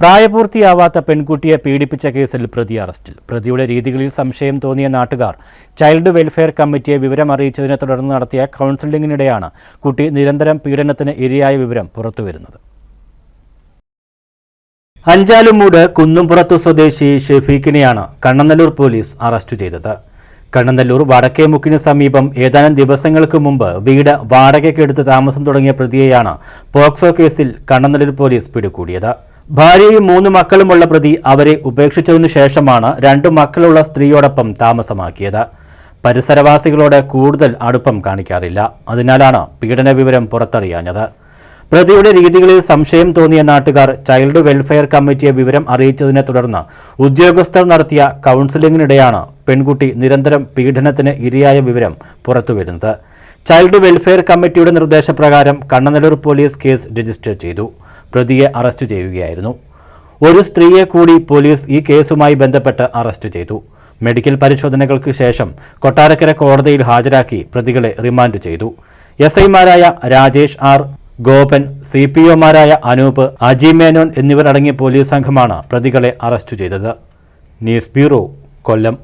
പ്രായപൂർത്തിയാവാത്ത പെൺകുട്ടിയെ പീഡിപ്പിച്ച കേസിൽ പ്രതി അറസ്റ്റിൽ. പ്രതിയുടെ രീതികളിൽ സംശയം തോന്നിയ നാട്ടുകാർ ചൈൽഡ് വെൽഫെയർ കമ്മിറ്റിയെ വിവരം അറിയിച്ചതിനെ തുടർന്ന് നടത്തിയ കൗൺസിലിംഗിനിടെയാണ് കുട്ടി നിരന്തരം പീഡനത്തിന് ഇരയായ വിവരം പുറത്തുവരുന്നത്. അഞ്ചാലുമൂട് കുന്നുംപുറത്തു സ്വദേശി ഷെഫീഖിനെയാണ് കണ്ണനല്ലൂർ പോലീസ് അറസ്റ്റ് ചെയ്തത്. കണ്ണനല്ലൂർ വടക്കേമുക്കിന് സമീപം ഏതാനും ദിവസങ്ങൾക്ക് മുമ്പ് വീട് വാടകയ്ക്കെടുത്ത് താമസം തുടങ്ങിയ പ്രതിയെയാണ് പോക്സോ കേസിൽ കണ്ണനല്ലൂർ പോലീസ് പിടികൂടിയത്. ഭാര്യയും മൂന്ന് മക്കളുമുള്ള പ്രതി അവരെ ഉപേക്ഷിച്ചതിനു ശേഷമാണ് രണ്ടു മക്കളുള്ള സ്ത്രീയോടൊപ്പം താമസമാക്കിയത്. പരിസരവാസികളോട് കൂടുതൽ അടുപ്പം കാണിക്കാറില്ല. അതിനാലാണ് പീഡന വിവരം പുറത്തറിയാഞ്ഞത്. പ്രതിയുടെ രീതികളിൽ സംശയം തോന്നിയ നാട്ടുകാർ ചൈൽഡ് വെൽഫെയർ കമ്മിറ്റിയെ വിവരം അറിയിച്ചതിനെ തുടർന്ന് ഉദ്യോഗസ്ഥർ നടത്തിയ കൗൺസിലിംഗിനിടെയാണ് പെൺകുട്ടി നിരന്തരം പീഡനത്തിന് ഇരയായ വിവരം പുറത്തുവരുന്നത്. ചൈൽഡ് വെൽഫെയർ കമ്മിറ്റിയുടെ നിർദ്ദേശപ്രകാരം കണ്ണനല്ലൂർ പോലീസ് കേസ് രജിസ്റ്റർ ചെയ്തു. പ്രതിയെ അറസ്റ്റ് ചെയ്യുകയായിരുന്നു. ഒരു സ്ത്രീയെ കൂടി പോലീസ് ഈ കേസുമായി ബന്ധപ്പെട്ട് അറസ്റ്റ് ചെയ്തു. മെഡിക്കൽ പരിശോധനകൾക്ക് ശേഷം കൊട്ടാരക്കര കോടതിയിൽ ഹാജരാക്കി പ്രതികളെ റിമാൻഡ് ചെയ്തു. എസ് ഐമാരായ Rajesh R Gopan C P ഒമാരായ Anoop Aji Menon എന്നിവരടങ്ങിയ പോലീസ് സംഘമാണ് പ്രതികളെ അറസ്റ്റ് ചെയ്തത്. News bureau Kollam.